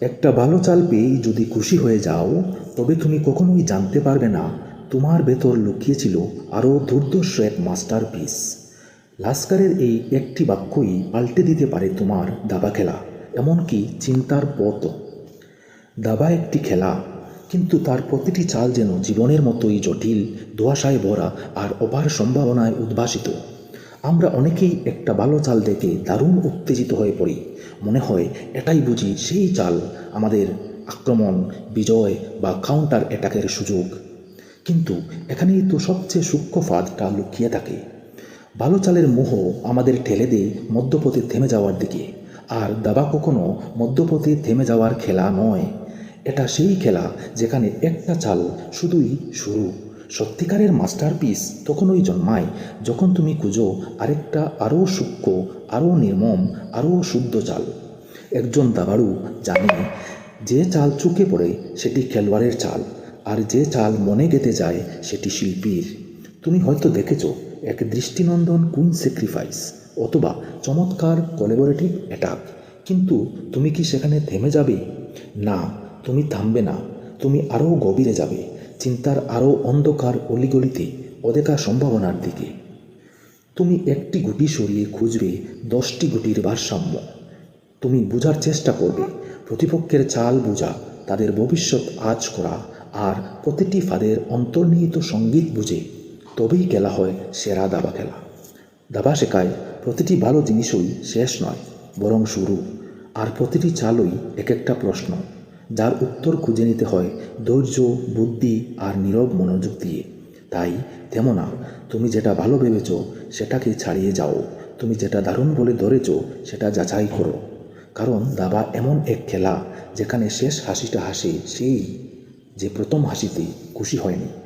একটা ভালো চাল পেয়েই যদি খুশি হয়ে যাও, তবে তুমি কখনোই জানতে পারবে না, তোমার ভেতর লুকিয়েছিল আরও দুর্দর্শ এক মাস্টার পিস লাস্কারের এই একটি বাক্যই পাল্টে দিতে পারে তোমার দাবা খেলা, এমনকি চিন্তার পথও। দাবা একটি খেলা, কিন্তু তার প্রতিটি চাল যেন জীবনের মতোই জটিল দোয়াশায় ভরা আর অপার সম্ভাবনায় উদ্ভাসিত। আমরা অনেকেই একটা ভালো চাল দেখে দারুণ উত্তেজিত হয়ে পড়ি। মনে হয় এটাই বুঝি সেই চাল আমাদের আক্রমণ, বিজয় বা কাউন্টার অ্যাটাকের সুযোগ। কিন্তু এখানেই তো সবচেয়ে সূক্ষ্ম ফাঁদটা লুকিয়ে থাকে। ভালো চালের মোহ আমাদের ঠেলে দেয় মধ্যপথে থেমে যাওয়ার দিকে। আর দাবা কখনো মধ্যপথে থেমে যাওয়ার খেলা নয়। এটা সেই খেলা যেখানে একটা চাল শুধুই শুরু। সত্যিকারের মাস্টারপিস তখনই জন্মায় যখন তুমি খুঁজো আরেকটা আরও সূক্ষ্ম, আরও নির্মম, আরও শুদ্ধ চাল। একজন দাবাড়ু জানে যে চাল চুকে পড়ে সেটি খেলোয়াড়ের চাল, আর যে চাল মনে গেঁথে যায় সেটি শিল্পীর। তুমি হয়তো দেখেছ এক দৃষ্টিনন্দন কুইন স্যাক্রিফাইস অথবা চমৎকার কোলাবোরেটিভ অ্যাটাক। কিন্তু তুমি কি সেখানে থেমে যাবে? না, তুমি থামবে না। তুমি আরও গভীরে যাবে, চিন্তার আরও অন্ধকার অলিগলিতে, অদেখা সম্ভাবনার দিকে। তুমি একটি গুটি সরিয়ে খুঁজবে দশটি গুটির ভারসাম্য। তুমি বোঝার চেষ্টা করবে, প্রতিপক্ষের চাল বোঝা, তাদের ভবিষ্যৎ আজ করা, আর প্রতিটি ফাঁদের অন্তর্নিহিত সংগীত বুঝে। তবেই খেলা হয় সেরা দাবা খেলা। দাবা শেখায়, প্রতিটি ভালো জিনিসই শেষ নয়, বরং শুরু। আর প্রতিটি চালই এক একটা প্রশ্ন। যার উত্তর খুঁজে নিতে হয় ধৈর্য, বুদ্ধি আর নীরব মনোযোগ দিয়ে। তাই তেমনা তুমি যেটা ভালো ভেবেছ সেটাকে ছাড়িয়ে যাও। তুমি যেটা দারুণ বলে ধরেছ সেটা যাচাই করো। কারণ দাবা এমন এক খেলা যেখানে শেষ হাসিটা হাসে সেই যে প্রথম হাসিতে খুশি হয়নি।